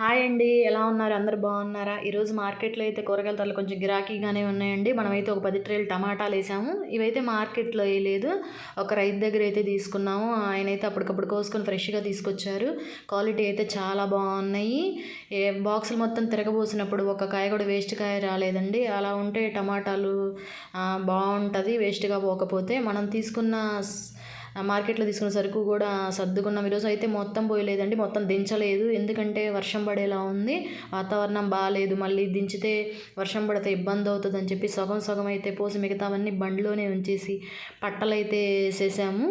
Hi అండి ఎలా ఉన్నారు? అందరు బాగున్నారా? ఈరోజు మార్కెట్లో అయితే కూరగాయల ధరలు కొంచెం గిరాకీగానే ఉన్నాయండి. మనమైతే ఒక పది ట్రేలు టమాటాలు వేసాము. ఇవైతే మార్కెట్లో వేయలేదు ఒక రైతు దగ్గర అయితే తీసుకున్నాము. ఆయన అయితే అప్పటికప్పుడు కోసుకొని ఫ్రెష్గా తీసుకొచ్చారు. క్వాలిటీ అయితే చాలా బాగున్నాయి. ఏ బాక్సులు మొత్తం తిరగబోసినప్పుడు ఒక కాయ కూడా వేస్ట్ కాయ రాలేదండి. అలా ఉంటే టమాటాలు బాగుంటుంది. వేస్ట్గా పోకపోతే మనం తీసుకున్న మార్కెట్లో తీసుకున్న సరుకు కూడా సర్దుకున్నాం. ఈరోజు అయితే మొత్తం పోయలేదండి. మొత్తం దించలేదు. ఎందుకంటే వర్షం పడేలా ఉంది. వాతావరణం బాగాలేదు మళ్ళీ దించితే వర్షం పడితే ఇబ్బంది అవుతుంది అని చెప్పి సగం సగం అయితే పోసి మిగతావన్నీ బండిలోనే ఉంచేసి పట్టలైతే వేసేసాము.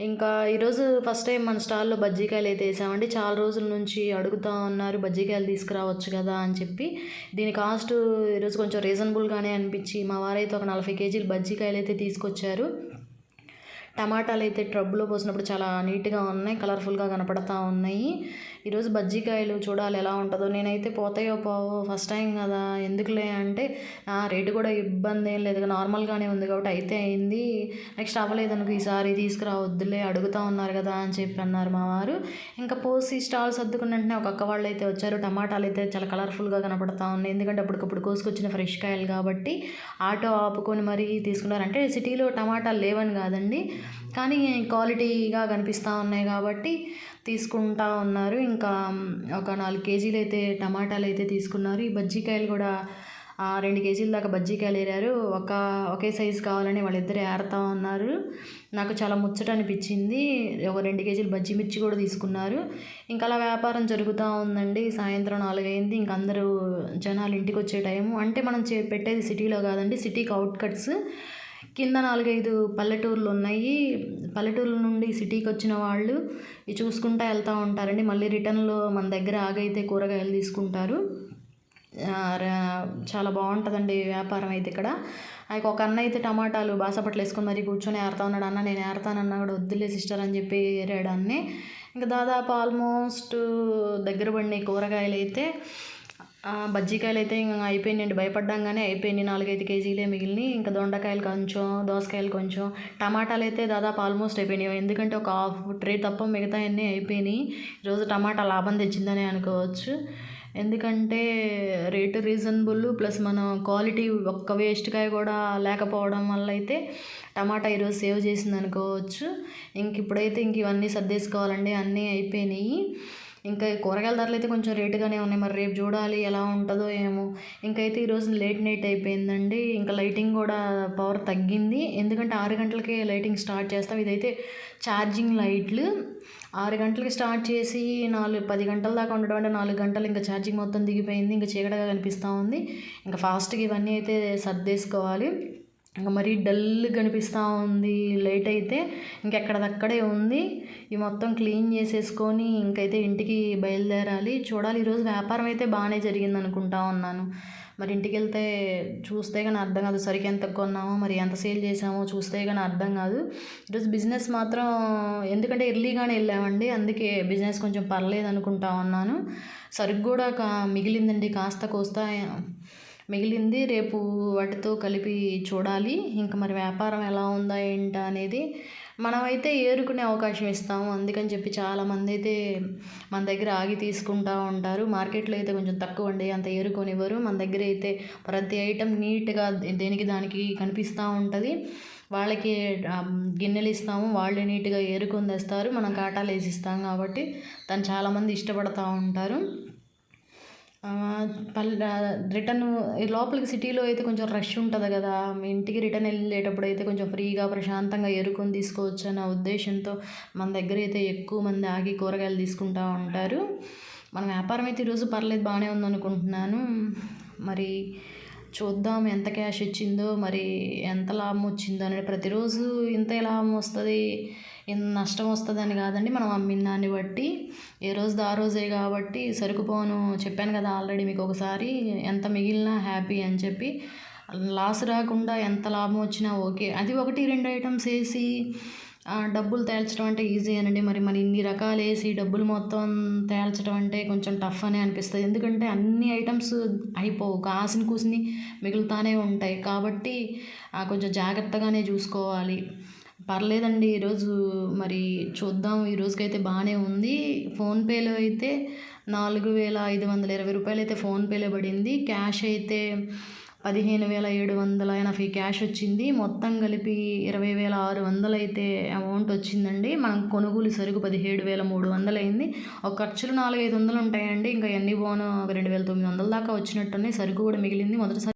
ఇంకా ఈరోజు ఫస్ట్ టైం మన స్టాల్లో బజ్జీకాయలు అయితే వేసామండి. చాలా రోజుల నుంచి అడుగుతూ ఉన్నారు బజ్జీకాయలు తీసుకురావచ్చు కదా అని చెప్పి. దీని కాస్ట్ ఈరోజు కొంచెం రీజనబుల్గానే అనిపించి మా వారైతే ఒక నలభై కేజీలు బజ్జీకాయలు అయితే తీసుకొచ్చారు. టమాటాలు అయితే ట్రబ్బులో పోసినప్పుడు చాలా నీట్గా ఉన్నాయి కలర్ఫుల్గా కనపడతా ఉన్నాయి. ఈరోజు బజ్జీకాయలు చూడాలి ఎలా ఉంటుందో. నేనైతే పోతాయో పోవో ఫస్ట్ టైం కదా. ఎందుకులే అంటే రేటు కూడా ఇబ్బంది ఏం లేదు. నార్మల్గానే ఉంది కాబట్టి అయితే అయింది. నెక్స్ట్ అవ్వలేదు అనుకో ఈసారి తీసుకురావద్దులే అడుగుతా ఉన్నారు కదా అని చెప్పి అన్నారు మా వారు. ఇంకా పోసి స్టాల్ సర్దుకున్న వెంటనే ఒక అక్క వాళ్ళు అయితే వచ్చారు. టమాటాలు అయితే చాలా కలర్ఫుల్గా కనపడతా ఉన్నాయి. ఎందుకంటే అప్పటికప్పుడు కోసుకొచ్చిన ఫ్రెష్ కాయలు కాబట్టి ఆటో ఆపుకొని మరీ తీసుకున్నారు. అంటే సిటీలో టమాటాలు లేవని కాదండి. కానీ క్వాలిటీగా కనిపిస్తూ ఉన్నాయి కాబట్టి తీసుకుంటా ఉన్నారు. ఇంకా ఒక నాలుగు కేజీలు అయితే టమాటాలు అయితే తీసుకున్నారు. ఈ బజ్జీకాయలు కూడా రెండు కేజీల దాకా బజ్జీకాయలు ఏరారు. ఒక ఒకే సైజు కావాలని వాళ్ళిద్దరు ఏరుతా ఉన్నారు. నాకు చాలా ముచ్చట అనిపించింది. ఒక రెండు కేజీలు బజ్జీ మిర్చి కూడా తీసుకున్నారు. ఇంకా అలా వ్యాపారం జరుగుతూ ఉందండి. సాయంత్రం నాలుగైంది. ఇంక అందరూ జనాలు ఇంటికి వచ్చే టైము. అంటే మనం చే పెట్టేది సిటీలో కాదండి. సిటీకి అవుట్కట్స్. కింద నాలుగైదు పల్లెటూర్లు ఉన్నాయి పల్లెటూర్ల నుండి సిటీకి వచ్చిన వాళ్ళు ఇవి చూసుకుంటూ వెళ్తూ ఉంటారండి. మళ్ళీ రిటర్న్లో మన దగ్గర ఆగైతే కూరగాయలు తీసుకుంటారు. చాలా బాగుంటుందండి వ్యాపారం అయితే ఇక్కడ. ఆయనకు ఒక అన్న అయితే టమాటాలు బాసపట్లు వేసుకుని మరీ కూర్చొని ఏరుతా ఉన్నాడు. అన్న నేను ఏరుతానన్నా కూడా వద్దులే సిస్టర్ అని చెప్పి ఏరాడు అన్నీ. ఇంకా దాదాపు ఆల్మోస్ట్ దగ్గర పడిన కూరగాయలు అయితే బజ్జీకాయలు అయితే ఇంకా అయిపోయినాయండి. భయపడ్డాగానే అయిపోయినాయి. నాలుగైదు కేజీలే మిగిలినాయి ఇంకా దొండకాయలు కొంచెం దోసకాయలు కొంచెం. టమాటాలు అయితే దాదాపు ఆల్మోస్ట్ అయిపోయినాయి. ఎందుకంటే ఒక హాఫ్ ట్రే తప్ప మిగతా అన్నీ అయిపోయినాయి. ఈరోజు టమాటా లాభం తెచ్చిందని అనుకోవచ్చు. ఎందుకంటే రేటు రీజనబుల్. ప్లస్ మనం క్వాలిటీ ఒక్క వేస్ట్ కాయ కూడా లేకపోవడం వల్ల అయితే టమాటా ఈరోజు సేవ్ చేసింది అనుకోవచ్చు. ఇంక ఇప్పుడైతే ఇంక ఇవన్నీ సర్దేసుకోవాలండి. అన్నీ అయిపోయినాయి. ఇంకా కూరగాయల ధరలు అయితే కొంచెం రేటుగానే ఉన్నాయి. మరి రేపు చూడాలి ఎలా ఉంటుందో ఏమో. ఇంకైతే ఈరోజు లేట్ నైట్ అయిపోయిందండి. ఇంకా లైటింగ్ కూడా పవర్ తగ్గింది. ఎందుకంటే ఆరు గంటలకే లైటింగ్ స్టార్ట్ చేస్తాం. ఇదైతే ఛార్జింగ్ లైట్లు ఆరు గంటలకి స్టార్ట్ చేసి నాలుగు పది గంటల దాకా ఉండడం అంటే నాలుగు గంటలు ఇంకా ఛార్జింగ్ మొత్తం దిగిపోయింది. ఇంకా చీకటగా కనిపిస్తూ ఉంది. ఇంకా ఫాస్ట్గా ఇవన్నీ అయితే సర్దేసుకోవాలి. ఇంకా మరీ డల్ కనిపిస్తూ ఉంది లైట్ అయితే. ఇంకెక్కడదక్కడే ఉంది. ఈ మొత్తం క్లీన్ చేసేసుకొని ఇంకైతే ఇంటికి బయలుదేరాలి. చూడాలి ఈరోజు వ్యాపారం అయితే బాగానే జరిగింది అనుకుంటా ఉన్నాను. మరి ఇంటికి వెళ్తే చూస్తే కానీ అర్థం కాదు సరికి ఎంత కొన్నామో మరి ఎంత సేల్ చేసామో చూస్తే కానీ అర్థం కాదు. ఈరోజు బిజినెస్ మాత్రం ఎందుకంటే ఎర్లీగానే వెళ్ళామండి అందుకే బిజినెస్ కొంచెం పర్లేదు అనుకుంటా ఉన్నాను. సరుకు కూడా కా మిగిలిందండి కాస్త కోస్తా మిగిలింది రేపు వాటితో కలిపి చూడాలి. ఇంకా మరి వ్యాపారం ఎలా ఉందా ఏంటా అనేది మనమైతే ఏరుకునే అవకాశం ఇస్తాము. అందుకని చెప్పి చాలామంది అయితే మన దగ్గర ఆగి తీసుకుంటూ ఉంటారు. మార్కెట్లో అయితే కొంచెం తక్కువ అండి అంత ఏరుకొనివ్వరు. మన దగ్గర అయితే ప్రతి ఐటెం నీట్గా దేనికి దానికి కనిపిస్తూ ఉంటుంది. వాళ్ళకి గిన్నెలు ఇస్తాము. వాళ్ళు నీట్గా ఏరుకొని తెస్తారు. మనం కాటాలు వేసి ఇస్తాం కాబట్టి దాన్ని చాలామంది ఇష్టపడతూ ఉంటారు. పల్లె రిటర్న్ లోపలికి సిటీలో అయితే కొంచెం రష్ ఉంటుంది కదా. మీ ఇంటికి రిటర్న్ వెళ్ళేటప్పుడు అయితే కొంచెం ఫ్రీగా ప్రశాంతంగా ఏరుకొని తీసుకోవచ్చు అన్న ఉద్దేశంతో మన దగ్గర అయితే ఎక్కువ మంది ఆగి కూరగాయలు తీసుకుంటూ ఉంటారు. మన వ్యాపారం అయితే ఈరోజు పర్లేదు బాగానే ఉందనుకుంటున్నాను. మరి చూద్దాం ఎంత క్యాష్ ఇచ్చిందో మరి ఎంత లాభం వచ్చిందో అనేది ప్రతిరోజు ఇంత లాభం వస్తుంది నష్టం వస్తుంది అని కాదండి. మనం అమ్మిన దాన్ని బట్టి ఏ రోజు ఆ రోజే కాబట్టి సరుకు పోను చెప్పాను కదా ఆల్రెడీ మీకు ఒకసారి ఎంత మిగిలినా హ్యాపీ అని చెప్పి. లాస్ రాకుండా ఎంత లాభం వచ్చినా ఓకే. అది ఒకటి రెండు ఐటమ్స్ వేసి డబ్బులు తేల్చడం అంటే ఈజీ అనండి. మరి మరి ఇన్ని రకాలు వేసి డబ్బులు మొత్తం తేల్చడం అంటే కొంచెం టఫ్ అనే అనిపిస్తుంది. ఎందుకంటే అన్ని ఐటమ్స్ అయిపోవు. కాసిని కూసిని మిగులుతానే ఉంటాయి. కాబట్టి కొంచెం జాగ్రత్తగానే చూసుకోవాలి. పర్లేదండి ఈరోజు మరి చూద్దాం. ఈ రోజుకైతే బాగానే ఉంది. ఫోన్పేలో అయితే నాలుగు వేల ఐదు వందల ఇరవై రూపాయలు అయితే ఫోన్పేలో పడింది. క్యాష్ అయితే పదిహేను వేల ఏడు వందల ఎనభై క్యాష్ వచ్చింది. మొత్తం కలిపి ఇరవై వేల ఆరు వందలు అయితే అమౌంట్ వచ్చిందండి. మనం కొనుగోలు సరుకు పదిహేడు వేల మూడు వందలు అయింది ఒక ఖర్చులు నాలుగు ఐదు వందలు ఉంటాయండి. ఇంకా ఎన్ని బోను ఒక రెండు వేల తొమ్మిది వందల దాకా వచ్చినట్టున్నాయి. సరుకు కూడా మిగిలింది. మొదటిసారి